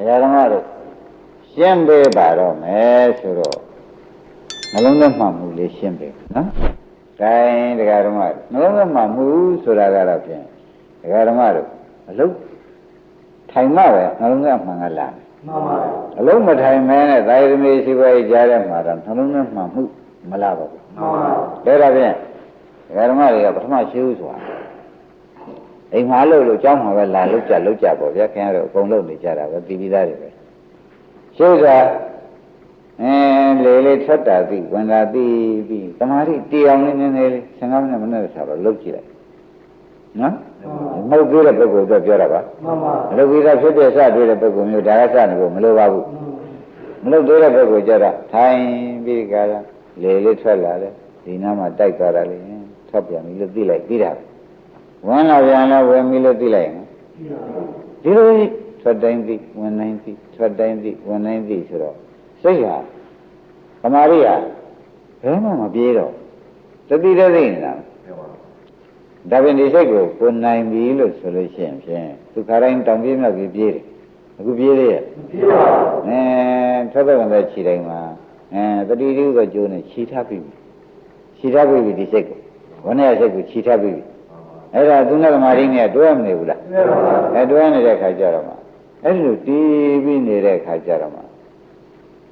တရားဓမ္မတို့ရှင်းပေးပါတော့မယ်ဆိုတော့နှလုံးသွင်းမှမှုလေးရှင်းပေးနော်။ဒါရင်တရားဓမ္မတို့နှလုံးသွင်းမှမှုဆိုတာကတော့ဖြင့်တရားဓမ္မတို့အလုံးထိုင်မှပဲနှလုံးသွင်းမှန်ကလာတယ်မှန်ပါဗျာအလုံးမထိုင်မဲနဲ့သာယသမီးရှိပါးကြားထဲမှာတော့နှလုံးသွင်းမှမှုမလာပါဘူးမှန်ပါ။ဒါတော့ဖြင့်ဒကာဓမ္မတွေကပထမရှိဘူးဆိုတာ အိမ်မှာလို့လို့ကြောင်းမှာပဲလာလို့ကြလို့ကြပေါ့ဗျာခင်ဗျားတို့အကုန်လုံးနေကြတာပဲပြည်ပြီးသားတွေပဲ။ရှိဥစွာအဲလေလေထွက်တာသိဝင်တာသိပြီးတမာတိတီအောင်လေးနည်းနည်းလေး15မိနစ်မိနစ်ဆိုတော့လုတ်ကြည့်လိုက်။နော်။မဟုတ်သေးတဲ့ပုဂ္ဂိုလ်တော့ပြောတာပါမှန်ပါ။မလုတ်ပြီးသားဖြစ်တဲ့စတွေ့တဲ့ပုဂ္ဂိုလ်မျိုးဒါကစနေဖို့မလိုပါဘူး။မလုပ်သေးတဲ့ဘက်ကိုကြတော့ထိုင်ပြီးကြတာလေလေးထွက်လာတယ်ဒီနားမှာတိုက်သွားတာလေထွက်ပြန်ပြီလို့သိလိုက်ပြီးတာ ဝင်လာပြန်လဲဝင်ပြီလို့သိလိုက်ရင်ဒီလိုထွက်တိုင်းသိဝင်တိုင်းသိထွက်တိုင်းသိဝင်တိုင်းသိဆိုတော့စိတ်ဟာသမာဓိဟာဘယ်မှမပြေတော့တတိတသိနေတာဒါပြင်ဒီစိတ်ကိုကိုနိုင်ပြီလို့ဆိုလို့ရှိရင်ဖြင့်သူခါတိုင်းတောင်ပြေးမြောက်ပြေးပြေးတယ်အခုပြေးသေးရဲ့ပြေပါအဲထွက်တဲ့ဝင်တဲ့ခြေတိုင်းမှာအဲတတိတိကကျိုးနဲ့ခြေထားပြီခြေထားပြီဒီစိတ်ကိုဝန်းရဲ့စိတ်ကိုခြေထားပြီ အဲ့ဒါသူနဲ့သမာဓိနဲ့တွဲမနေဘူးလားပြေပါအဲတွဲနေတဲ့ခါကျတော့မှအဲ့ဒီလိုတီးပြီးနေတဲ့ခါကျတော့မှ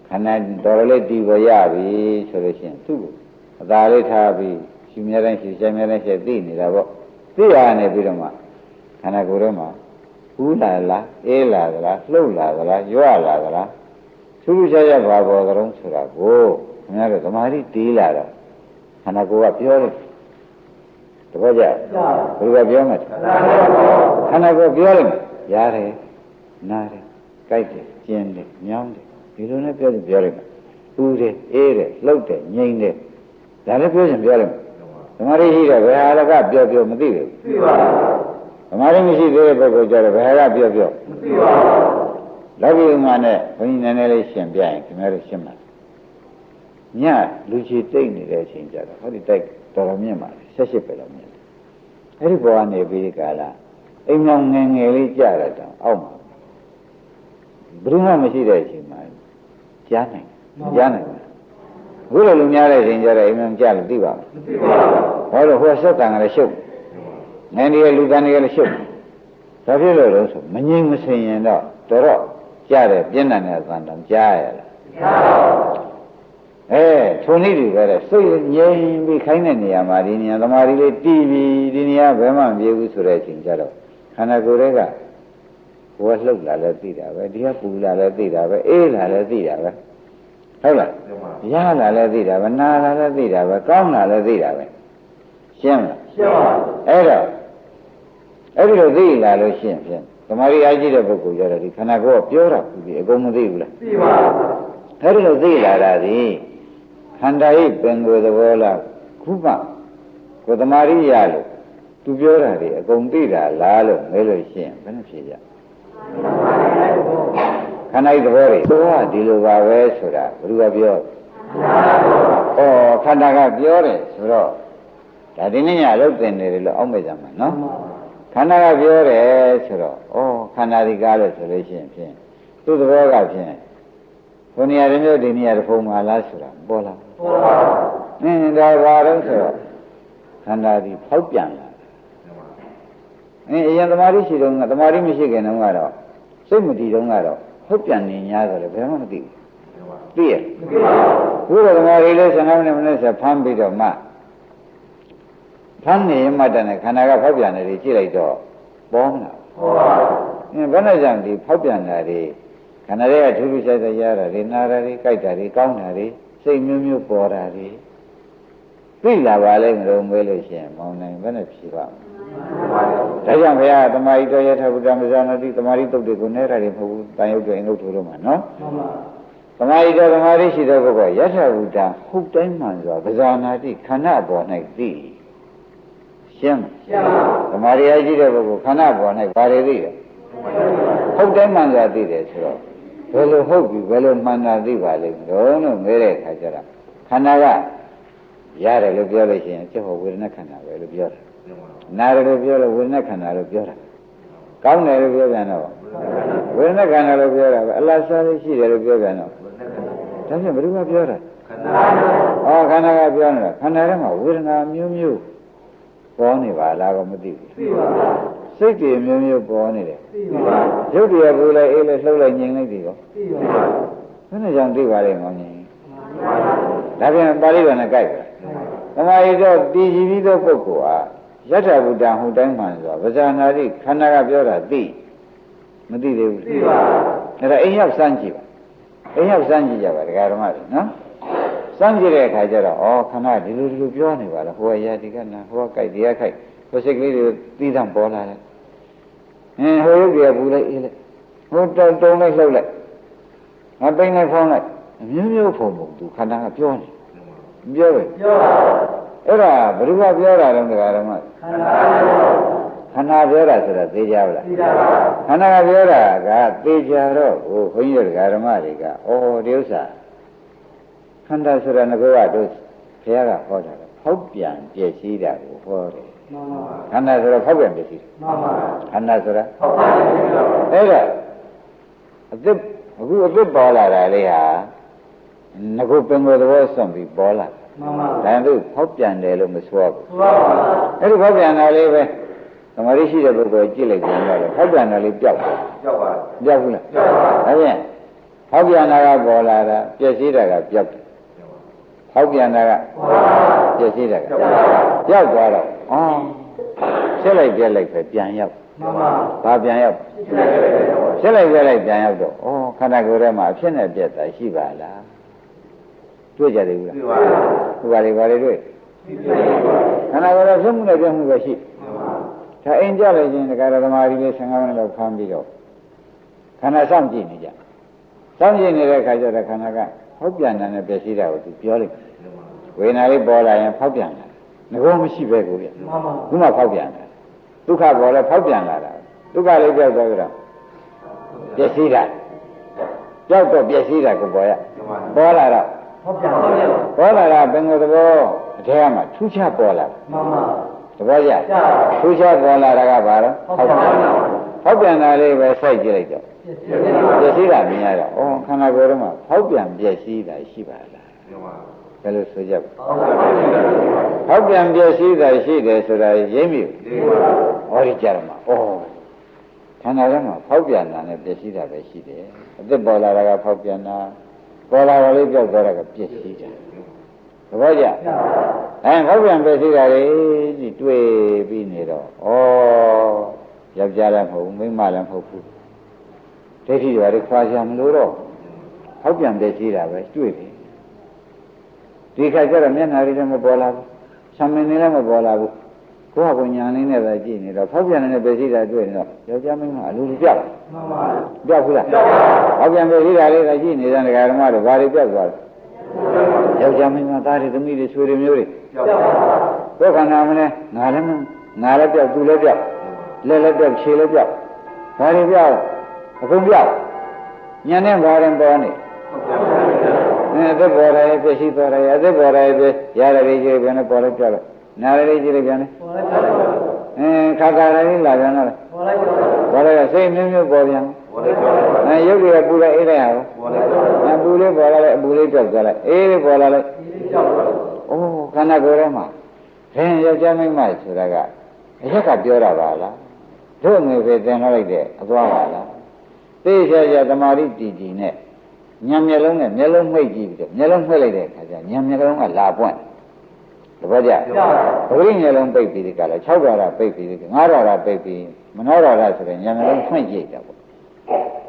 ခန္ဓာတော်တော်လေးတီးပေါ်ရပြီဆိုလို့ရှိရင်သူ့ကိုအသာလေးထားပြီးရှင်မြဲတိုင်းရှင်ရှင်မြဲတိုင်းရှင်သိနေတာပေါ့သိရနေပြီးတော့မှခန္ဓာကိုယ်ထဲမှာဦးလာလားအေးလာသလားလှုပ်လာသလားရွလာသလားထူးထူးခြားခြားဘာပေါ်ကြုံဆိုတာကိုခင်ဗျားတို့သမာဓိတီးလာတော့ခန္ဓာကိုယ်ကပြောတယ် တပည့်ကြကြာဘယ်လိုကပြောမလဲသာသာခန္ဓာကိုယ်ပြောလိုက်မယ်ရတယ်နားတယ်ကြိုက်တယ်ကျင်တယ်ညောင်းတယ်ဒီလိုနဲ့ပြောရင်ပြောလိုက်မယ်ပူတယ်အေးတယ်လှုပ်တယ်ငြိမ်တယ်ဒါလည်းပြောရင်ပြောလိုက်မယ်ဓမ္မရိရှိတယ်ဘယ်ဟာလကပြောပြောမသိဘူးပြေပါဓမ္မရိမရှိသေးတဲ့ပုဂ္ဂိုလ်ကြတော့ဘယ်ဟာကပြောပြောပြေပါလောကီဥမာနဲ့ဘုန်းကြီးနည်းနည်းလေးရှင်းပြရင်ခင်ဗျားတို့ရှင်းပါညလူချီတိတ်နေတဲ့အချိန်ကြတော့ဟောဒီတိုက်တော်တော်မြင့်ပါလေ ၁၈ပဲတော့မြင့်တယ်အဲ့ဒီဘောကနေပြီးဒီကာလအိမ်မောင်ငယ်ငယ်လေးကြရတော့အောက်မှာဘယ်သူမှမရှိတဲ့အချိန်မှာကြားနိုင်ကြားနိုင်တယ်အခုလိုလူများတဲ့အချိန်ကြတော့အိမ်မောင်ကြလို့သိပါမယ်ပြေပါဟောတော့ဟိုဆက်တန်ကလည်းရှုပ်ငယ်နေရလူတန်တွေကလည်းရှုပ်ဒါဖြစ်လို့လို့ဆိုမငြိမ်မစင်ရင်တော့တော်တော့ကြားတယ်ပြင်းထန်တဲ့အသံတောင်ကြားရလားကြာ အဲထုံနည်းတွေပဲတဲ့စိတ်ငြိမ်ပြီးခိုင်းတဲ့နေရာမှာဒီနေရာသမာဓိလေးတည်ပြီးဒီနေရာဘယ်မှမပြေဘူးဆိုတဲ့အချိန်ကျတော့ခန္ဓာကိုယ်တွေကဘဝလှုပ်လာလဲသိတာပဲဒီကပူလာလဲသိတာပဲအေးလာလဲသိတာပဲဟုတ်လားရလာလဲသိတာပဲနာလာလဲသိတာပဲကောင်းလာလဲသိတာပဲရှင်းမလားရှင်းပါအဲ့တော့အဲ့ဒီလိုသိလာလို့ရှိရင်ဖြင့်သမာဓိအားကြီးတဲ့ပုဂ္ဂိုလ်ကြတော့ဒီခန္ဓာကိုယ်ကပြောတာဘူးဒီအကုန်မသိဘူးလားပြေပါအဲ့ဒီလိုသိလာတာဒီ ခန္ဓာဤပင်ကိုယ်သဘောလားခုမှကိုယ်သမာဓိရလို့သူပြောတာဒီအကုန်သိတာလားလို့မဲလို့ရှိရင်ဘယ်နှဖြစ်ကြခန္ဓာဤသဘောတွေသူကဒီလိုပါပဲဆိုတာဘယ်သူကပြောဩခန္ဓာကပြောတယ်ဆိုတော့ဒါဒီနေ့ညအလုပ်တင်နေတယ်လို့အောက်မဲ့ကြမှာနော်ခန္ဓာကပြောတယ်ဆိုတော့ဩခန္ဓာဒီကားလို့ဆိုလို့ရှိရင်ဖြင့်သူ့သဘောကဖြင့်ဘုနေရာတစ်မျိုးဒီနေရာတစ်ဖုံမှာလားဆိုတာပေါ်လာပေါ်ပါ အင်းဒါဘာတော့ဆိုတော့ခန္ဓာဒီဖောက်ပြန်လာအင်းအရင်သမာဓိရှိတော့ကသမာဓိမရှိခင်တုန်းကတော့စိတ်မတည်တုန်းကတော့ဖောက်ပြန်နေ냐ဆိုလည်းဘယ်မှမသိဘူးသိရပြေပါဘုရားသမာဓိလေး15မိနစ်မိနစ်ဆက်ဖမ်းပြီးတော့မှဖမ်းနေမှတည်းနဲ့ခန္ဓာကဖောက်ပြန်နေတယ်ကြည့်လိုက်တော့ပေါ်မလားပေါ်ပါအင်းဘယ်နဲ့ကြောင့်ဒီဖောက်ပြန်တာတွေခန္ဓာတွေကထူးထူးခြားခြားရတာတွေနာတာတွေကြိုက်တာတွေကောင်းတာတွေ စိတ်မျိုးမျိုးပေါ်တာတွေသိလာပါလိမ့်မလို့မေးလို့ရှိရင်မောင်နိုင်ဘယ်နဲ့ဖြေပါ့မလဲဒါကြောင့်ဘုရားသမာဓိတော်ရထဗုဒ္ဓမဇာနာတိသမာဓိတုတ်တွေကိုနဲ့ရတယ်မဟုတ်ဘူးတန်ရုပ်တွေအင်္ဂုတ္တတို့မှာနော်မှန်ပါသမာဓိတော်သမာဓိရှိတဲ့ပုဂ္ဂိုလ်ယထဗုဒ္ဓဟုတ်တိုင်းမှန်စွာပဇာနာတိခန္ဓာပေါ်၌သိရှင်းမလားရှင်းပါသမာဓိအရှိတဲ့ပုဂ္ဂိုလ်ခန္ဓာပေါ်၌ဘာတွေသိလဲဟုတ်တိုင်းမှန်စွာသိတယ်ဆိုတော့ ဘယ်လိုဟုတ်ပြီဘယ်လိုမှန်တာသိပါလိမ့်မလို့လို့မေးတဲ့အခါကျတော့ခန္ဓာကရတယ်လို့ပြောလို့ရှိရင်ကျဟောဝေဒနာခန္ဓာပဲလို့ပြောတာနာတယ်လို့ပြောလို့ဝေဒနာခန္ဓာလို့ပြောတာကောင်းတယ်လို့ပြောပြန်တော့ဝေဒနာခန္ဓာလို့ပြောတာပဲအလားစားလေးရှိတယ်လို့ပြောပြန်တော့ဒါဖြင့်ဘယ်သူကပြောတာခန္ဓာဩခန္ဓာကပြောနေတာခန္ဓာထဲမှာဝေဒနာမျိုးမျိုး ပေါ်နေပါလားก็မသိဘူးသိပါပါစိတ်တွေမျိုးမျိုးပေါ်နေတယ်သိပါပါရုပ်တွေကဘူးလိုက်အေးလိုက်လှုပ်လိုက်ငြိမ်လိုက်ဒီကောသိပါပါဘယ်နဲ့ကြောင့်သိပါလဲငေါငြိမ်ဒါပြန်ပါဠိတော်နဲ့ကြိုက်ပါသမာဓိတော့တည်ကြည်ပြီးသောပုဂ္ဂိုလ်ဟာယထာဘုဒ္ဓဟူတိုင်းမှန်ဆိုတာဗဇာနာတိခန္ဓာကပြောတာသိမသိသေးဘူးသိပါဘူးအဲ့ဒါအိမ်ရောက်စမ်းကြည့်ပါအိမ်ရောက်စမ်းကြည့်ကြပါဒကာဓမ္မတွေနော် စမ်းကြည့်တဲ့အခါကျတော့ဩခန္ဓာဒီလိုဒီလိုပြောနေပါလားဟိုကရာဒီကနာဟိုကကြိုက်ဒီကခိုက်ဟိုစိတ်ကလေးတွေသီးသန့်ပေါ်လာတယ်အင်းဟိုရုပ်ကြီးကပူလိုက်အေးလိုက်ဟိုတုံတုံလိုက်လှုပ်လိုက်ငါပိန်လိုက်ဖုံးလိုက်အမျိုးမျိုးဖုံဖုံသူခန္ဓာကပြောနေပြောပဲပြောပါအဲ့ဒါဘယ်သူကပြောတာလဲဒကာဓမ္မခန္ဓာခန္ဓာပြောတာဆိုတာသိကြပါလားသိပါပါခန္ဓာကပြောတာကသိကြတော့ဟိုခွန်ကြီးတို့ဓမ္မတွေကဩဒီဥစ္စာ ခန္ဓာဆိုတာငကောကတို့ဘုရားကဟောတာဖောက်ပြန်ပြည့်စည်တာကိုဟောတယ်မှန်ပါခန္ဓာဆိုတော့ဖောက်ပြန်ပြည့်စည်မှန်ပါခန္ဓာဆိုတာဖောက်ပြန်ပြည့်စည်တော့အဲ့ဒါအသစ်အခုအသစ်ပေါ်လာတာလေးဟာငကောပင်ကိုယ်သဘောစွန့်ပြီးပေါ်လာမှန်ပါဒါတို့ဖောက်ပြန်တယ်လို့မဆိုရဘူးဆိုပါပါအဲ့ဒီဖောက်ပြန်တာလေးပဲသမာဓိရှိတဲ့ပုဂ္ဂိုလ်ကြည့်လိုက်ပြန်တော့ဖောက်ပြန်တာလေးပျောက်တယ်ပျောက်ပါပျောက်ဘူးလားပျောက်ပါဒါဖြင့်ဖောက်ပြန်တာကပေါ်လာတာပြည့်စည်တာကပျောက်တယ် ဖောက်ပြန်တာကပြည့်စည်တာကပျောက်သွားတော့အော်ဆက်လိုက်ပြက်လိုက်ပဲပြန်ရောက်မှန်ပါဘာပြန်ရောက်ဆက်လိုက်ပြက်လိုက်ပြန်ရောက်တော့ဩခန္ဓာကိုယ်ထဲမှာအဖြစ်နဲ့ပြက်တာရှိပါလားတွေ့ကြတယ်ဘူးလားတွေ့ပါဘူးဘာတွေဘာတွေတွေ့ခန္ဓာကိုယ်ရဲ့ဖြစ်မှုနဲ့ပြမှုပဲရှိဒါအိမ်ကြလိုက်ရင်ဒကာရသမားကြီးလေး15မိနစ်လောက်ဖမ်းပြီးတော့ခန္ဓာစောင့်ကြည့်နေကြစောင့်ကြည့်နေတဲ့အခါကျတော့ခန္ဓာကဖောက်ပြန်တယ်နဲ့ပြည့်စည်တာကိုသူပြောလိုက် ဝေဒနာလေးပေါ်လာရင်ဖောက်ပြန်တယ်ငကောမရှိပဲကိုပြခုမှဖောက်ပြန်တယ်ဒုက္ခပေါ်လဲဖောက်ပြန်လာတာဒုက္ခလေးပြောက်သွားကြတော့ပြည့်စည်တာကြောက်တော့ပြည့်စည်တာကိုပေါ်ရပေါ်လာတော့ဟုတ်ပြန်ပါဘူးပေါ်လာတာဘယ်လိုသဘောအထဲမှာထူးခြားပေါ်လာမှန်ပါသဘောကျထူးခြားပေါ်လာတာကဘာလဲဟုတ်ပြန်ပါဟုတ်ပြန်တာလေးပဲစိုက်ကြည့်လိုက်တော့ပျက်စီးတာမြင်ရတော့ဩခန္ဓာကိုယ်ထဲမှာဖောက်ပြန်ပျက်စီးတာရှိပါလား ဘယ်လိုဆိုကြပါဖောက်ပြန်ပျက်စီးတာရှိတယ်ဆိုတာရိပ်မိဟောဒီကြရမှာဩခန္ဓာထဲမှာဖောက်ပြန်တာနဲ့ပျက်စီးတာပဲရှိတယ်အသက်ပေါ်လာတာကဖောက်ပြန်တာပေါ်လာတာလေးပြောက်သွားတာကပြည့်စည်တာသဘောကျအဲဟောပြန်ပြည့်စည်တာလေဒီတွေ့ပြီးနေတော့ဩယောက်ျားလည်းမဟုတ်ဘူးမိန်းမလည်းမဟုတ်ဘူးဒိဋ္ဌိတွေဘာတွေခွာရှာမလို့တော့ဟောပြန်ပြည့်စည်တာပဲတွေ့တယ် ဒီခါကျတော့မျက်နှာလေးလည်းမပေါ်လာဘူးဆံမင်းလည်းမပေါ်လာဘူးကိုယ့်ဟာကိုညာလေးနဲ့ပဲကြည့်နေတော့ဖောက်ပြန်နေတဲ့ပြည့်စည်တာတွေ့နေတော့ယောက်ျားမိန်းမအလိုလိုကြောက်မှန်ပါကြောက်ဘူးလားကြောက်ပါဟောပြန်ပြည့်စည်တာလေးကကြည့်နေတဲ့ဒကာဓမ္မတို့ဘာတွေကြောက်သွားလဲယောက်ျားမိန်းမသားတွေသမီးတွေဆွေတွေမျိုးတွေကြောက်ပါဘယ်ခန္ဓာမလဲငါလည်းငါလည်းကြောက်သူလည်းကြောက်လက်လည်းကြောက်ခြေလည်းကြောက်ဘာတွေကြောက်အကုန်ကြောက်ညနေဘာရင်ပေါ်နေ အဲအသက်ပေါ်တယ်ပြည့်စည်သွားတယ်အသက်ပေါ်တယ်ပြရတယ်ကြီးကြီးပြန်ပေါ်လိုက်ကြောက်လိုက်နာရလေးကြည့်လိုက်ပြန်လေပေါ်လိုက်ပါအင်းခါခါလေးလာပြန်တော့ပေါ်လိုက်ပါပေါ်လိုက်စိတ်မျိုးမျိုးပေါ်ပြန်ပေါ်လိုက်ပါအဲရုပ်တွေကပူလိုက်အေးလိုက်ဟာပေါ်လိုက်ပါအပူလေးပေါ်လာလိုက်အပူလေးပြောက်သွားလိုက်အေးလေးပေါ်လာလိုက်အေးလေးပြောက်သွားလိုက်အိုးခန္ဓာကိုယ်ထဲမှာဘယ်ယောက်ျားမိန်းမဆိုတာကအရက်ကပြောတာပါလားတို့ငွေပဲသင်ထားလိုက်တဲ့အသွားပါလားသိချာချာတမာတိတည်တည်နဲ့ ညံမျက်လုံးနဲ့မျက်လုံးမှိတ်ကြည့်ပြီးတော့မျက်လုံးမှိတ်လိုက်တဲ့အခါကျညံမျက်လုံးကလာပွင့်တပည့်ကြပဂရိမျက်လုံးပိတ်ပြီးဒီကလာ6ဓာရပိတ်ပြီးဒီ9ဓာရပိတ်ပြီးမနောဓာရဆိုတဲ့ညာမျက်လုံးဖွင့်ကြည့်တာပေါ့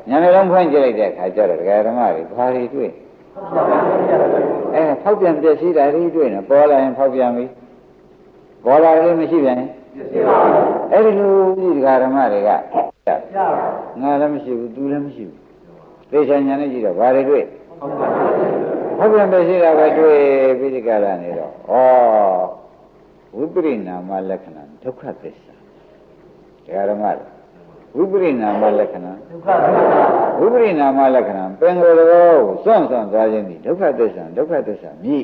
ညာမျက်လုံးဖွင့်ကြည့်လိုက်တဲ့အခါကျတော့ဒကာဓမ္မတွေဘာတွေတွေ့အဲဖောက်ပြန်ပြည့်စည်တာတွေတွေ့နေပေါ်လာရင်ဖောက်ပြန်ပြီပေါ်လာတယ်မရှိပြန်ရင်အဲ့ဒီလိုဒီဒကာဓမ္မတွေကငါလည်းမရှိဘူးသူလည်းမရှိဘူး သေချာညာနဲ့ကြည့်တော့ဘာတွေတွေ့ဟုတ်ပြန်ပဲရှိတာပဲတွေ့ပြီးဒီကရနေတော့ဩဝိပရိနာမလက္ခဏာဒုက္ခသစ္စာတရားဓမ္မဝိပရိနာမလက္ခဏာဒုက္ခသစ္စာဝိပရိနာမလက္ခဏာပင်ကိုယ်တော်ကိုစွန့်စွန့်သွားခြင်းဒီဒုက္ခသစ္စာဒုက္ခသစ္စာမြည်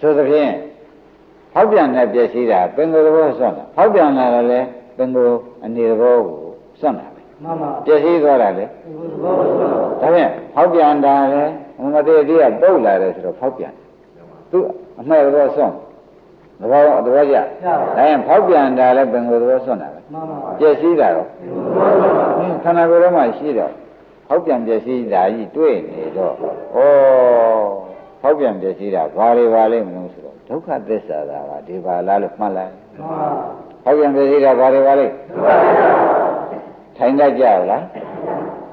ဆိုသဖြင့်ဟောက်ပြန်တဲ့ပြည့်စည်တာပင်ကိုယ်တော်စွန့်တာဟောက်ပြန်လာတယ်လေပင်ကိုယ်အနေတော်ကိုစွန့်တာပဲ မှန်ပါပျက်စီးသွားတာလေသဘောဆိုတော့ဒါဖြင့်ဖောက်ပြန်တာလေမတည့်တည်းကပုတ်လာတယ်ဆိုတော့ဖောက်ပြန်သူအမှဲ့သဘောစွန့်သဘောသဘောကျဒါရင်ဖောက်ပြန်တာလေပင်ကိုယ်သဘောစွန့်တာပဲမှန်ပါပျက်စီးတာတော့သဘောဆိုတော့ဟင်းခန္ဓာကိုယ်ထဲမှာရှိတော့ဖောက်ပြန်ပျက်စီးတာကြီးတွေ့နေတော့ဩဖောက်ပြန်ပျက်စီးတာဘာတွေပါလိမ့်မလို့ဆိုတော့ဒုက္ခသစ္စာသာကဒီပါလားလို့မှတ်လိုက်မှန်ပါဖောက်ပြန်ပျက်စီးတာဘာတွေပါလိမ့် ထိုင်တတ်ကြလား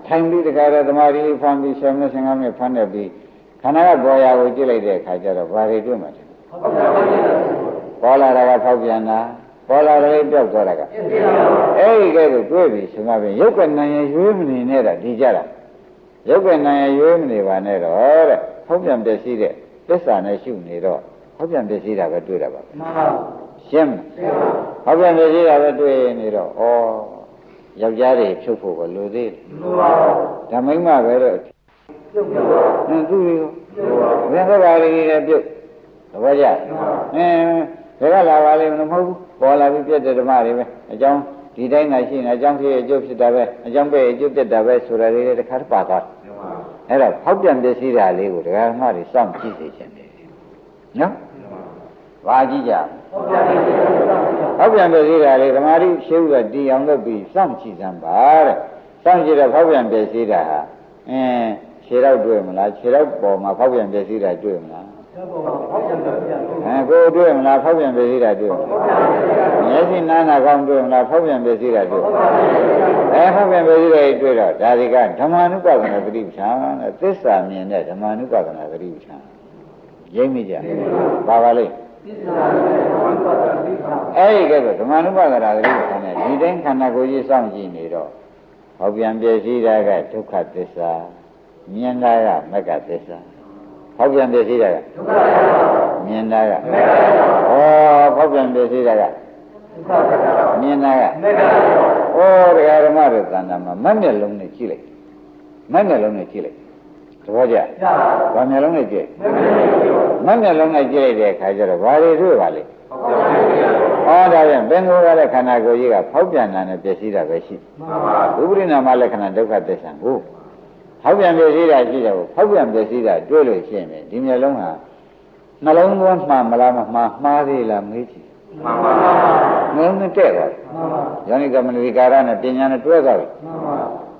ထိုင်ပြီးတခါတော့သမာဓိလေးဖမ်းပြီး10မိနစ်15မိနစ်ဖမ်းနေပြီးခန္ဓာကပေါ်ရာကိုကြည့်လိုက်တဲ့အခါကျတော့ဘာတွေတွေ့မှာလဲဟုတ်ကဲ့ပါဗျာပေါ်လာတာကဖောက်ပြန်တာပေါ်လာတယ်ပြောက်သွားတာကပြည့်စုံပါဘူးအဲ့ဒီကဲကိုတွေ့ပြီဆိုမှပြင်ရုပ်ကနံရရွေးမနေနဲ့တာဒီကြတာရုပ်ကနံရရွေးမနေပါနဲ့တော့တဲ့ဖောက်ပြန်ပျက်စီးတဲ့သစ္စာနဲ့ရှုနေတော့ဖောက်ပြန်ပျက်စီးတာပဲတွေ့တာပါမှန်ပါရှင်းမရှင်းပါလားဖောက်ပြန်ပျက်စီးတာပဲတွေ့နေတော့ဩ ယောက်ျားတွေဖြုတ်ဖို့ကလိုသေးတယ်လူပါဘူးဓမ္မိမပဲတော့ပြုတ်ပြုတ်ပါဟင်းသူတွေကိုပြုတ်ပါဘယ်ဘက်ကလေးတွေပြုတ်သဘောကျအင်းဘယ်ကလာပါလိမ့်မလို့မဟုတ်ဘူးပေါ်လာပြီးပြည့်တဲ့ဓမ္မတွေပဲအကြောင်းဒီတိုင်းသာရှိနေအကြောင်းဖြစ်အကျိုးဖြစ်တာပဲအကြောင်းပဲအကျိုးပြတ်တာပဲဆိုတာလေးတွေတစ်ခါတည်းပါသွားအဲ့ဒါဖောက်ပြန်ပစ္စည်းတာလေးကိုဒကာဓမ္မတွေစောင့်ကြည့်စေချင်တယ်နော်ဘာကြည့်ကြဟုတ်ကဲ့ပါဗျာဖောက်ပြန်ပစ္စည်း တာလေးဓမ္မရီရှင်းဥကတီအောင်လုပ်ပြီးစောင့်ကြည့်စမ်းပါတဲ့စောင့်ကြည့်တော့ဖောက်ပြန်ပစ္စည်းတာဟာအင်းခြေတော့တွေ့မလားခြေတော့ပေါ်မှာဖောက်ပြန်ပစ္စည်းတာတွေ့မလားဆက်ပေါ်ပါဟုတ်ကဲ့ပါဗျာအဲကိုယ်တွေ့မလားဖောက်ပြန်ပစ္စည်းတာတွေ့မလားမျက်စိနားနာကောင်းတွေ့မလားဖောက်ပြန်ပစ္စည်းတာတွေ့မလားအဲဖောက်ပြန်ပစ္စည်းတွေတွေ့တော့ဒါဒီကဓမ္မ ानु ပဒနာသတိပဋ္ဌာန်တဲ့သစ္စာမြင်တဲ့ဓမ္မ ानु ပဒနာသတိပဋ္ဌာန်ရိပ်မိကြပါပါလိမ့် ပြည့်စုံပါဘူးဘာမှမသိပါဘူးအဲ့ဒီကဲတော့ဓမ္မ ानु ပဒနာသတိပဋ္ဌာန်နဲ့ဒီတိုင်းခန္ဓာကိုယ်ကြီးစောင့်ကြည့်နေတော့ဖောက်ပြန်ပစ္စည်းတာကဒုက္ခသစ္စာမြင်တာကမဂ္ဂသစ္စာဖောက်ပြန်ပစ္စည်းတာကဒုက္ခပါဘူးမြင်တာကမေတ္တာပါဩဖောက်ပြန်ပစ္စည်းတာကဒုက္ခပါဘူးမြင်တာကမေတ္တာပါဩတရားဓမ္မတွေတဏ္ဍာမှာမက်မျက်လုံးနဲ့ကြည့်လိုက်မက်မျက်လုံးနဲ့ကြည့်လိုက်သဘောကျရပါဘူးဘာမျက်လုံးနဲ့ကြည့် မေတ္တာပါဘူးမက်မျက်လုံးနဲ့ကြည့်လိုက်တဲ့အခါကျတော့ဘာတွေတွေ့ပါလိမ့်ဟုတ်ကဲ့ပါဗျာဩဒါပြန်ဘင်္ဂိုကလည်းခန္ဓာကိုယ်ကြီးကဖောက်ပြန်တာနဲ့ပျက်စီးတာပဲရှိမှန်ပါဘူးဥပရိနာမလက္ခဏာဒုက္ခသစ္စာကိုဖောက်ပြန်ပျက်စီးတာရှိတယ်ကိုဖောက်ပြန်ပျက်စီးတာတွေ့လို့ရှိရင်ဒီမျက်လုံးဟာနှလုံးသွင်းမှန်မလားမမှားမှားသေးလားမေးကြည့်မှန်ပါပါနှလုံးသွင်းတဲ့သွားတယ်မှန်ပါယောနိကမနတိကာရနဲ့ပညာနဲ့တွဲသွားပြီမှန်ပါ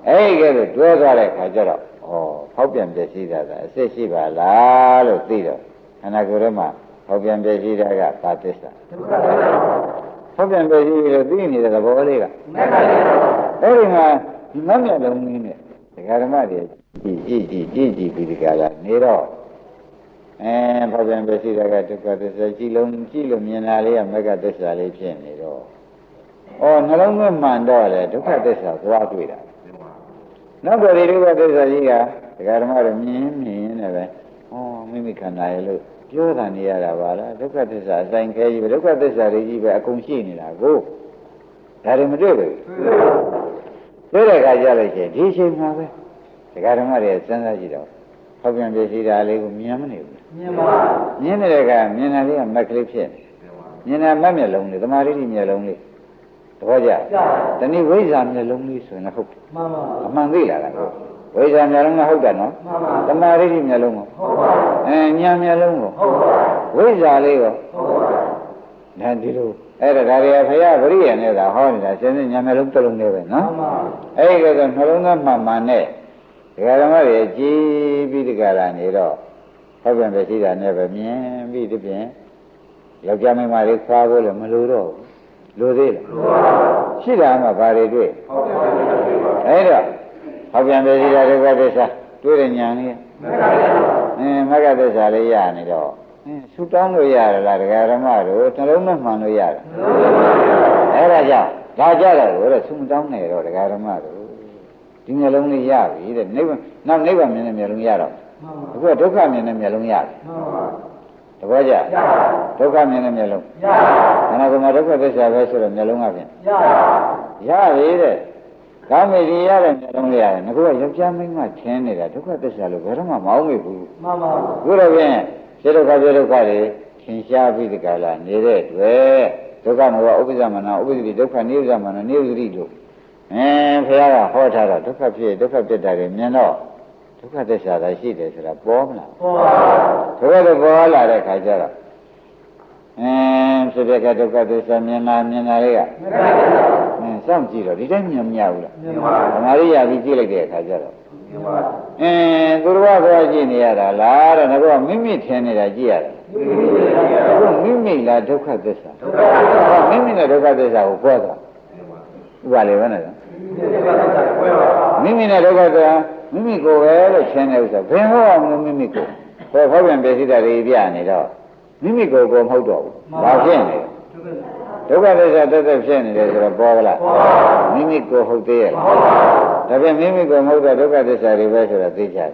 အဲ့ဒီကဲလို့တွဲသွားတဲ့ခါကျတော့ဩဖောက်ပြန်ပျက်စီးတာကအစ်စ်ရှိပါလားလို့သိတော့ ခန္ဓာကိုယ်ထဲမှာဖောက်ပြန်ပျက်စီးတာကပါသစ္စာဒုက္ခပါဘူးဖောက်ပြန်ပျက်စီးလို့သိနေတဲ့သဘောလေးကမေတ္တာပါဘူးအဲ့ဒီမှာဒီမမျက်လုံးလေးနဲ့ဒကာဓမ္မတွေကြည့်ကြည့်ကြည့်ကြည့်ကြည့်ပြီးဒီကလာနေတော့အဲဖောက်ပြန်ပျက်စီးတာကဒုက္ခသစ္စာကြည့်လုံးကြည့်လို့မြင်တာလေးကမဂ္ဂသစ္စာလေးဖြစ်နေတော့ဩနှလုံးသွင်းမှန်တော့လေဒုက္ခသစ္စာသွားတွေ့တာနောက်တော့ဒီဒုက္ခသစ္စာကြီးကဒကာဓမ္မတွေမြင်မြင်နေပဲဟော မိမိခန္ဓာရဲ့လို့ပြောတာနေရတာပါလားဒုက္ခသစ္စာအဆိုင်ခဲကြီးပဲဒုက္ခသစ္စာတွေကြီးပဲအကုန်ရှိနေတာကိုဒါတွေမတွေ့ဘူးတွေ့တဲ့အခါကျလို့ရှိရင်ဒီအချိန်မှာပဲဒကာဓမ္မတွေစဉ်းစားကြည့်တော့ဟောပြန်ပြစီတာလေးကိုမြင်မနေဘူးမြင်ပါမြင်နေတဲ့ကမြင်တာလေးကမက်ကလေးဖြစ်နေမြင်တာမက်မျက်လုံးလေးသမာဓိတိမျက်လုံးလေးသဘောကျရပါတနည်းဝိဇ္ဇာမျက်လုံးလေးဆိုရင်ဟုတ်တယ်မှန်ပါအမှန်သိလားကော ဝိဇ္ဇာမျက်လုံးကဟုတ်တယ်နော်မှန်ပါသမာဓိတိမျက်လုံးကိုဟုတ်ပါအဲညာမျက်လုံးကိုဟုတ်ပါဝိဇ္ဇာလေးကိုဟုတ်ပါဒါဒီလိုအဲ့ဒါဒါတွေကဘုရားဗရိယနဲ့သာဟောနေတာစဉ်းစဉ်ညာမျက်လုံးတစ်လုံးလေးပဲမှနော်န်ပါအဲ့ဒီကတော့နှလုံးသားမှန်မှန်နဲ့ဒကာဓမ္မတွေကြည်ပြီးဒကာလာနေတော့ဟောပြန်ပဲရှိတာနဲ့ပဲမြင်ပြီးဒီပြင်ယောက်ျားမိန်းမတွေခွာဖို့လည်းမလိုတော့ဘူးလိုသေးလားဟုတ်ပါရှိတာမှဘာတွေတွေ့ဟုတ်ကဲ့ပါဗျာအဲ့တော့ ဟောပြန်ပဲရှိတာဒုက္ခသစ္စာတွေ့တဲ့ညာလေးမေတ္တာပါဘူးအင်းမဂ္ဂသစ္စာလေးရနေတော့အင်းဆူတောင်းလို့ရတယ်လားဒကာဓမ္မတို့နှလုံးနဲ့မှန်လို့ရတယ်အဲ့ဒါကြောင့်ဒါကြတော့လို့တဲ့ဆူမတောင်းနေတော့ဒကာဓမ္မတို့ဒီမျက်လုံးလေးရပြီတဲ့နိဗ္ဗာန်နောက်နိဗ္ဗာန်မြင်တဲ့မျက်လုံးရတော့မှန်ပါအခုကဒုက္ခမြင်တဲ့မျက်လုံးရတယ်မှန်ပါတပည့်ကြရပါဒုက္ခမြင်တဲ့မျက်လုံးရပါခန္ဓာကိုယ်မှာဒုက္ခသစ္စာပဲဆိုတော့မျက်လုံးကဖြင့်ရပါရပြီတဲ့ ကောင်းပြီဒီရတဲ့မျက်လုံးလေးရတယ်ငါကယောက်ျားမိန်းမထင်းနေတာဒုက္ခသစ္စာလို့ဘယ်တော့မှမအောင်မေဘူးမှန်ပါခုတော့ဖြင့်စေဒုက္ခစေဒုက္ခတွေသင်ရှားပြီးဒီကလာနေတဲ့အတွက်ဒုက္ခမောဥပ္ပဇ္ဇမနာဥပ္ပဇ္ဇတိဒုက္ခနိဥ္ဇမနာနိဥ္ဇတိတို့အင်းဘုရားကဟောထားတော့ဒုက္ခဖြစ်ဒုက္ခဖြစ်တာတွေမြင်တော့ဒုက္ခသစ္စာသာရှိတယ်ဆိုတာပေါ်မလားပေါ်ပါဒုက္ခတွေပေါ်လာတဲ့ခါကျတော့ အင်းဖြစ်တဲ့ကဒုက္ခသစ္စာမြင်လာမြင်လာတွေကမကဲ့ပါအင်းစောင့်ကြည့်တော့ဒီတိုင်းမြင်မရဘူးလားမြင်ပါဓမ္မရိယာပြီးကြည့်လိုက်တဲ့အခါကျတော့မြင်ပါအင်းသူတော်ဘာကြည့်နေရတာလားတဲ့ငါကမိမိထင်နေတာကြည့်ရတယ်အခုမိမိလားဒုက္ခသစ္စာဒုက္ခသစ္စာဟောမိမိနဲ့ဒုက္ခသစ္စာကိုပြောတာဥပါလေဘယ်နဲ့လဲမိမိနဲ့ဒုက္ခသစ္စာမိမိကိုယ်ပဲလို့ရှင်းတဲ့ဥစ္စာဘယ်ဟောအောင်လို့မိမိကိုယ်ဟောဖောက်ပြန်ပြည့်စည်တာတွေပြနေတော့ မိမိကိုယ်ကိုမဟုတ်တော့ဘူးဘာဖြစ်နေလဲဒုက္ခသစ္စာတက်တက်ဖြစ်နေတယ်ဆိုတော့ပေါ်ကလားမိမိကိုယ်ဟုတ်သေးရဲ့လားဒါပြန်မိမိကိုယ်မဟုတ်တော့ဒုက္ခသစ္စာတွေပဲဆိုတာသိကြတယ်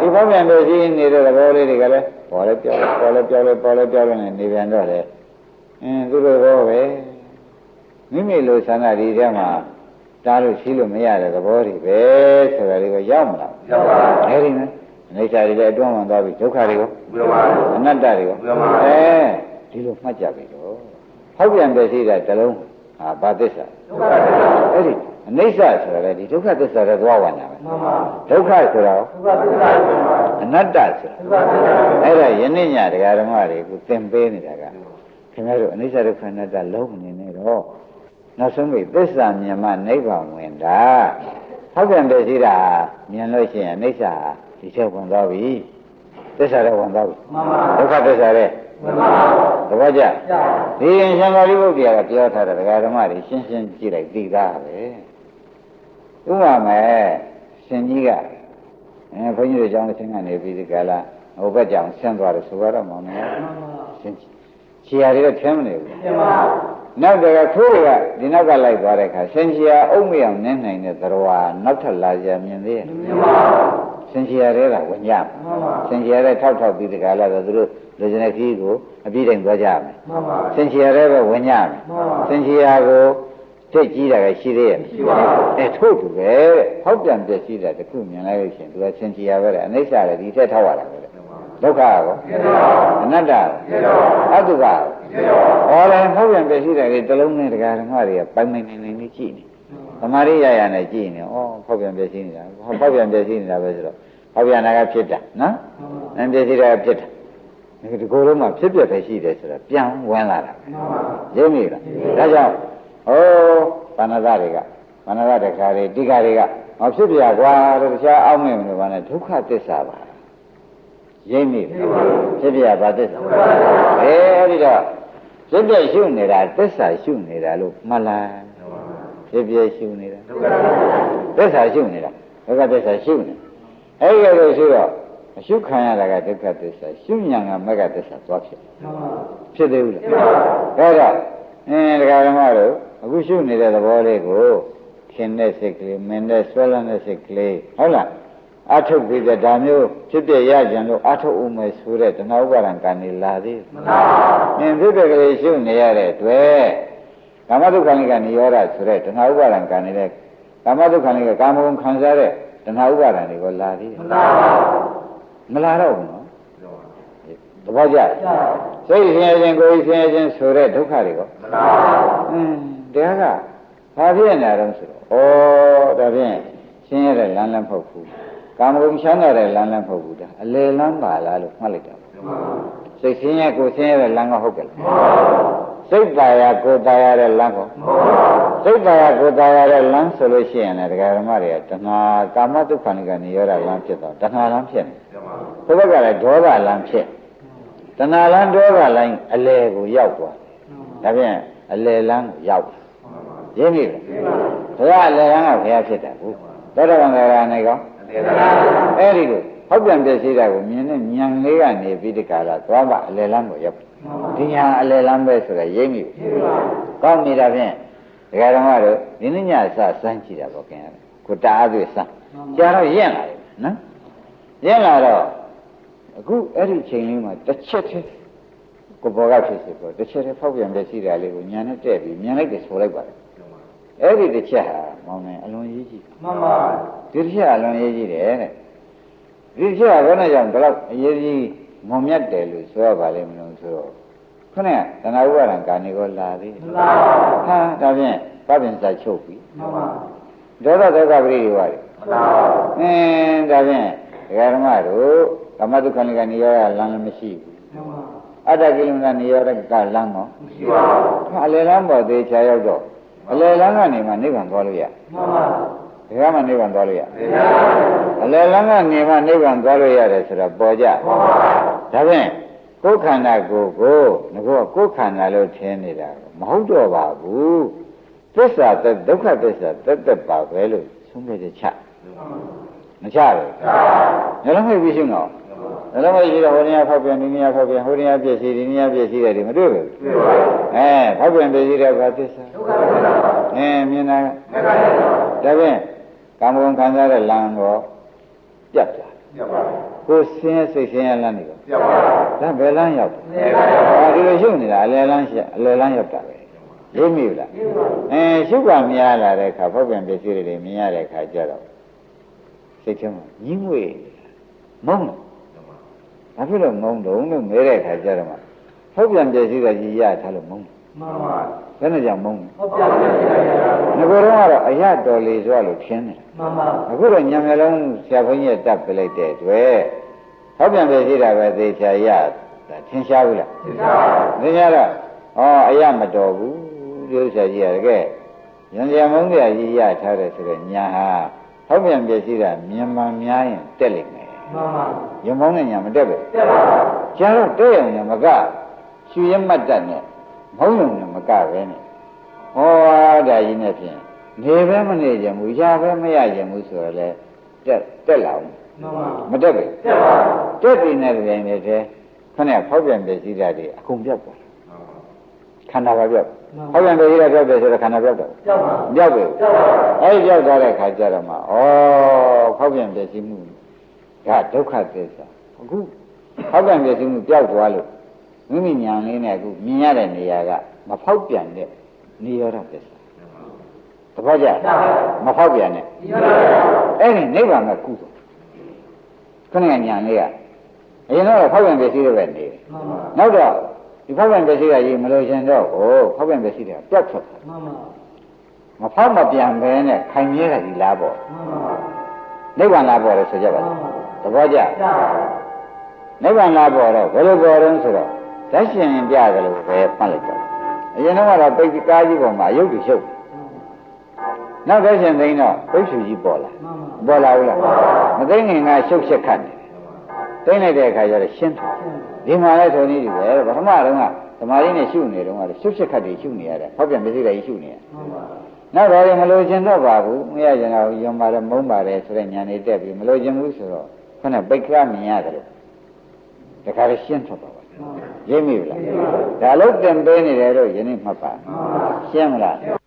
ဒီဖောက်ပြန်ပြည့်စည်နေတဲ့သဘောလေးတွေကလည်းပေါ်လဲပြောလဲပေါ်လဲပြောလဲပေါ်လဲပြောလဲနေပြန်တော့လေအင်းသူတို့ဘောပဲမိမိလိုဆန္ဒဒီထဲမှာတားလို့ရှိလို့မရတဲ့သဘောတွေပဲဆိုတာတွေကရောက်မလားရောက်ပါအဲဒီနဲ့ အိဋ္ဌာတွေလည်းအတွန်းဝင်သွားပြီဒုက္ခတွေကိုဘုရားအနတ္တတွေကိုမှန်ပါအဲဒီလိုမှတ်ကြပြီတော့ဟောက်ပြန်ပဲရှိတာတစ်လုံးဟာဘာသစ္စာဒုက္ခသစ္စာအဲ့ဒီအနိစ္စဆိုတာလေဒီဒုက္ခသစ္စာတွေသွားဝင်တာပဲမှန်ပါဒုက္ခဆိုတော့ဒုက္ခသစ္စာမှန်ပါအနတ္တဆိုတာဒုက္ခသစ္စာအဲ့ဒါယနေ့ညတရားဓမ္မတွေကိုသင်ပေးနေတာကခင်ဗျားတို့အနိစ္စဒုက္ခအနတ္တလုံးနေနေတော့နောက်ဆုံးပြီသစ္စာမြင်မှနိဗ္ဗာန်ဝင်တာဟောက်ပြန်ပဲရှိတာမြင်လို့ရှိရင်အနိစ္စ ဒီချက်ဝင်သွားပြီသစ္စာတော့ဝင်သွားပြီမှန်ပါဒုက္ခသစ္စာတဲ့မှန်ပါသဘောကျကြာဒီရင်ရှင်သာရိပုတ္တရာကပြောထားတဲ့ဒကာဓမ္မတွေရှင်းရှင်းကြည့်လိုက်သိသားပဲဥပမာရှင်ကြီးကအဲဘုန်းကြီးတို့ကျောင်းတစ်ချင်းကနေပြီးဒီကလာဟိုဘက်ကြောင်ဆင်းသွားတယ်ဆိုတော့မှမဟုတ်ရှင်ချီယာတွေတော့ထင်းမနေဘူးမြင်ပါနောက်တကခိုးကဒီနောက်ကလိုက်သွားတဲ့အခါရှင်ချီယာအုံမအောင်နင်းနိုင်တဲ့သရဝါနောက်ထပ်လာကြမြင်သေးရဲ့မြင်ပါ ရှင်ချီယာတွေကဝင်ကြမှန်ပါရှင်ချီယာတွေထောက်ထောက်ပြီးဒီကလာတော့သူတို့လူကျင်တဲ့ခီးကိုအပြည့်တိုင်သွားကြမယ်မှန်ပါစင်ချီရတဲ့ပဲဝင်ကြမယ်မှန်ပါစင်ချီရကိုသိကြီးတာကရှိသေးရဲ့ရှိပါဘူးအဲထို့တူပဲတဲ့ဟောက်ပြန်ပြည့်စည်တာတခုမြင်လိုက်လို့ရှိရင်သူကစင်ချီရပဲတဲ့အနိစ္စလည်းဒီထက်ထောက်ရတာပဲတဲ့ဒုက္ခရောမြင်ပါအနတ္တရောမြင်ပါအတုကရောမြင်ပါဟောတယ်ဟောက်ပြန်ပြည့်စည်တာလေတစ်လုံးနဲ့တရားဓမ္မတွေကပိုင်ပိုင်နေနေနေကြည့်နေ သမာဓိရရနဲ့ကြည့်နေဩဟောက်ပြန်ပြည့်စည်နေတာဟောက်ပြန်ပြည့်စည်နေတာပဲဆိုတော့ဟောက်ပြန်တာကဖြစ်တာနော်အပြည့်စည်တာကဖြစ်တာဒီကိုယ်လုံးမှာဖြစ်ပြပဲရှိတယ်ဆိုတာပြန်ဝင်လာတာပဲမှန်ပါရင်းမိလားဒါကြောင့်ဩဘာနာသတွေကဘာနာသတခါတွေတိခါတွေကမဖြစ်ပြကွာလို့တခြားအောက်မဲ့မလို့ဘာနဲ့ဒုက္ခသစ္စာပါရင်းမိလားဖြစ်ပြဘာသစ္စာအဲအဲ့ဒီတော့ဖြစ်ပြရှုနေတာသစ္စာရှုနေတာလို့မှတ်လား ဖြစ်ပြရှုနေတာဒုက္ခသစ္စာသစ္စာရှုနေတာဒုက္ခသစ္စာရှုနေအဲ့ဒီလိုရှုတော့အရှုခံရတာကဒုက္ခသစ္စာရှုဉာဏ်ကမဂ္ဂသစ္စာသွားဖြစ်မှန်ပါဖြစ်သေးဘူးလားဖြစ်ပါဘူးအဲ့တော့အင်းဒကာဓမ္မတို့အခုရှုနေတဲ့သဘောလေးကိုခင်တဲ့စိတ်ကလေးမင်းတဲ့ဆွဲလန်းတဲ့စိတ်ကလေးဟုတ်လားအထုတ်ပြီးတဲ့ဒါမျိုးဖြစ်ပြရကြံလို့အထုတ်ဦးမယ်ဆိုတဲ့တဏှာဥပါဒံကံနေလာသေးမှန်ပါအင်းဖြစ်တဲ့ကလေးရှုနေရတဲ့အတွက် ကာမဒုက္ခနိကနိရောဓဆိုတဲ့တဏှာဥပါဒံကံနေတဲ့ကာမဒုက္ခနိကကာမဂုဏ်ခံစားတဲ့တဏှာဥပါဒံတွေကိုလာသေးမှန်ပါမလာတော့ဘူးနော်သဘောကျလားကြာစိတ်ဆင်းရဲခြင်းကိုယ်ဆင်းရဲခြင်းဆိုတဲ့ဒုက္ခတွေကိုမှန်ပါအင်းတရားကဘာဖြစ်နေတော့ဆိုတော့ဩဒါဖြင့်ဆင်းရဲတဲ့လမ်းလည်းမဟုတ်ဘူးကာမဂုဏ်ချမ်းသာတဲ့လမ်းလည်းမဟုတ်ဘူးဒါအလယ်လမ်းပါလားလို့မှတ်လိုက်တာမှန်ပါစိတ်ဆင်းရဲကိုယ်ဆင်းရဲတဲ့လမ်းကဟုတ်ကဲ့လားမှန်ပါ စိတ်ပါရကိုယ်ပါရတဲ့လမ်းကိုမှန်ပါစိတ်ပါရကိုယ်ပါရတဲ့လမ်းဆိုလို့ရှိရင်လည်းဒကာဓမ္မတွေကတဏှာကာမတုခဏိကနေရောဓလမ်းဖြစ်တော့တဏှာလမ်းဖြစ်နေမှန်ပါဘုဘက်ကလည်းဒေါသလမ်းဖြစ်တဏှာလမ်းဒေါသလမ်းအလယ်ကိုရောက်သွားဒါဖြင့်အလယ်လမ်းကိုရောက်ရင်းပြီလားဘုရားအလယ်လမ်းကဘုရားဖြစ်တာဘူးသောတာပန်ကရာနေကောသေသနာအဲ့ဒီလို ဟောက်ပြန်ပြည့်စည်တာကိုမြင်တဲ့ဉာဏ်လေးကနေပြီးဒီကလာသွားမှအလယ်လမ်းကိုရောက်ဒီညာအလယ်လမ်းပဲဆိုတာရိပ်မိဘူးပြေပါကောင်းနေတာဖြင့်ဒကာဓမ္မတို့ဒီနေ့ညစစမ်းကြည့်တာပေါ့ခင်ဗျာကိုတာအားဖြင့်စမ်းကြာတော့ရင့်လာတယ်နော်ရင့်လာတော့အခုအဲ့ဒီချိန်လေးမှာတစ်ချက်တည်းကိုဘောကဖြစ်စီပေါ့တစ်ချက်တည်းဖောက်ပြန်ပြစီတာလေးကိုညာနဲ့တဲ့ပြီးမြန်လိုက်တယ်ဆိုလိုက်ပါတယ်အဲ့ဒီတစ်ချက်ဟာမောင်းနေအလွန်ရေးကြည့်မှန်ပါဒီတစ်ချက်အလွန်ရေးကြည့်တယ်တဲ့ ဒီတစ်ချက်ကဘယ်နဲ့ကြောင့်ဒီလောက်အရေးကြီးမုံမြတ်တယ်လို့ဆိုရပါလိမ့်မလို့ဆိုတော့ခုနကတဏှာဥပါဒံကာနေကိုလာသေးတယ်မှန်ပါဟာဒါဖြင့်ပပင်စာချုပ်ပြီမှန်ပါပဒေါသဒုက္ခပရိဒီဝါတွေအင်းဒါဖြင့်ဒကာဓမ္မတို့ကမ္မဒုက္ခနိကနေရောလမ်းလည်းမရှိဘူးအတ္တကိလမဏနေရောကလမ်းတော့မရှိပါဘူးအလယ်လမ်းပေါ်သေးချာရောက်တော့အလယ်လမ်းကနေမှနိဗ္ဗာန်သွားလို့ရမှန်ပါ ဒကာမှနိဗ္ဗာန်သွားလို့ရသေချာပါအလယ်လမ်းကနေမှနိဗ္ဗာန်သွားလို့ရတယ်ဆိုတော့ပေါ်ကြမှန်ပါဒါဖြင့်ကိုယ်ခန္ဓာကိုယ်ကိုငါကကိုယ်ခန္ဓာလို့ထင်နေတာမဟုတ်တော့ပါဘူးသစ္စာသက်ဒုက္ခသစ္စာသက်သက်ပါပဲလို့ဆုံးဖြတ်ချက်ချမချဘူးညလုံးမိတ်ပြီးရှင်းတော့ညလုံးမိတ်ရှိတော့ဟိုနေရာဖောက်ပြန်ဒီနေရာဖောက်ပြန်ဟိုနေရာပြည့်စည်ဒီနေရာပြည့်စည်တယ်ဒီမတွေ့ဘူးသေပါဘူးအဲဖောက်ပြန်ပြည့်စည်တဲ့ဘာသစ္စာဒုက္ခသစ္စာအဲမြင်တာကမေတ္တာရသောဒါဖြင့် ကာမဂုဏ်ခံစားတဲ့လမ်းတော့ပြတ်သွားပြပါဘူးကိုယ်ဆင်းရဲစိတ်ဆင်းရဲလမ်းနေတော့ပြပါဘူးဒါဘယ်လမ်းရောက်သေချာရသောဟာဒီလိုရှုပ်နေတာအလယ်လမ်းရှအလယ်လမ်းရောက်တာပဲရိပ်မိဘူးလားသေပါဘူးအဲရှုပ်ကများလာတဲ့အခါဖောက်ပြန်ပစ္စည်းတွေမြင်ရတဲ့အခါကျတော့စိတ်ထဲမှာညှင်းငွေမုန်းတယ်ဘာဖြစ်လို့မုန်းတော့လို့မဲတဲ့အခါကျတော့မှဖောက်ပြန်ပစ္စည်းကကြီးရထားလို့မုန်းတယ် မှန်ပါဘယ်နဲ့ကြောင့်မုန်းလဲဟုတ်ပြပါသေချာရသောငကိုယ်တော့ကတော့အရတော်လေစွာလို့ထင်တယ်မှန်ပါအခုတော့ညံမျက်လုံးဆရာဘုန်းကြီးကတပ်ပြလိုက်တဲ့အတွက်ဖောက်ပြန်ပစ္စည်းတာပဲသေချာရတာထင်ရှားဘူးလားသေချာပါ။ဒါကြတော့ဩအရမတော်ဘူးဒီဥစ္စာကြီးရတကယ်ရံရံမုန်းကြကြီးရထားတယ်ဆိုတော့ညာဟာဟောက်ပြန်ပြည့်စည်တာမြန်မာများရင်တက်လိမ့်မယ်မှန်ပါ။ရံမုန်းနဲ့ညာမတက်ပဲပြပါဘူး။ကျန်တော့တဲ့ရုံနဲ့မကရှူရမတ်တက်နဲ့ မုန်းရုံနဲ့မကပဲနဲ့ဟောဒါကြီးနဲ့ဖြင့်နေပဲမနေကြဘူးရပဲမရကြဘူးဆိုတော့လေတက်တက်လာအောင်မှန်ပါမတက်ပဲပြပါဘူးတက်တည်နေတဲ့တိုင်းနဲ့တည်းခနဲ့ဖောက်ပြန်ပြည့်စည်တာတွေအကုန်ပြောက်သွားတယ်ခန္ဓာပါပြောက်ဟောပြန်တယ်ကြီးကပြောက်တယ်ဆိုတော့ခန္ဓာပြောက်တယ်ပြပါပြောက်တယ်ပြပါအဲဒီပြောက်သွားတဲ့ခါကျတော့မှဩဟောပြန်ပြည့်စည်မှုဒါဒုက္ခသစ္စာအခုဟောပြန်ပြည့်စည်မှုပြောက်သွားလို့ မိမိညာလေးနဲ့အခုမြင်ရတဲ့နေရာကမဖောက်ပြန်တဲ့နိရောဓသစ္စာသဘောကျမဖောက်ပြန်တဲ့ဒီရပါဘူးအဲ့ဒီနိဗ္ဗာန်ကကုသိုလ်ခဏကညာလေးကအရင်တော့ဖောက်ပြန်ပြည့်စည်တဲ့ပဲနေတယ်မှန်ပါနောက်တော့ဒီဖောက်ပြန်ပစ္စည်းကကြီးမလို့ရှင်တော့ဟိုဖောက်ပြန်ပစ္စည်းတွေကပြတ်ထွက်သွားမှန်ပါမဖောက်မပြန်ပဲနဲ့ခိုင်မြဲတာကြီးလားပေါ့မှန်ပါနိဗ္ဗာန်လားပေါ့လေဆိုကြပါလားသဘောကျပြပါဘူးနိဗ္ဗာန်လားပေါ့တော့ဘယ်လိုပေါ်တော့ဆိုတော့ ဓာတ်ရှင်ပြကြလို့ပဲပတ်လိုက်တော့အရင်တော့ပိတ်ကားကြီးပေါ်မှာအယုတ်ကြီးရှုပ်နောက်ဓာတ်ရှင်သိန်းတော့ပိတ်ဖြူကြီးပေါ်လာမှန်ပါပေါ်လာဘူးလားမသိငင်ကရှုပ်ချက်ခတ်နေတယ်သိလိုက်တဲ့အခါကျတော့ရှင်းတယ်ဒီမှာလည်းဆိုနေပြီပဲပထမတုန်းကဓမ္မရင်းနဲ့ရှုနေတုန်းကရှုပ်ချက်ခတ်တွေရှုနေရတယ်ဟောပြန်ပစ္စည်းတွေရှုနေရမှန်ပါနောက်တော့လည်းမလို့ခြင်းတော့ပါဘူးမရကျင်တော့ယုံပါတယ်မုန်းပါတယ်ဆိုတဲ့ညာနေတက်ပြီးမလို့ခြင်းဘူးဆိုတော့ခဏပိတ်ကရမြင်ရတယ်လို့တခါလည်းရှင်းထွက်ပါပါ ရိပ်မိဘူးလားဒါလို့တင်ပေးနေတယ်လို့ယနေ့မှတ်ပါရှင်းမလား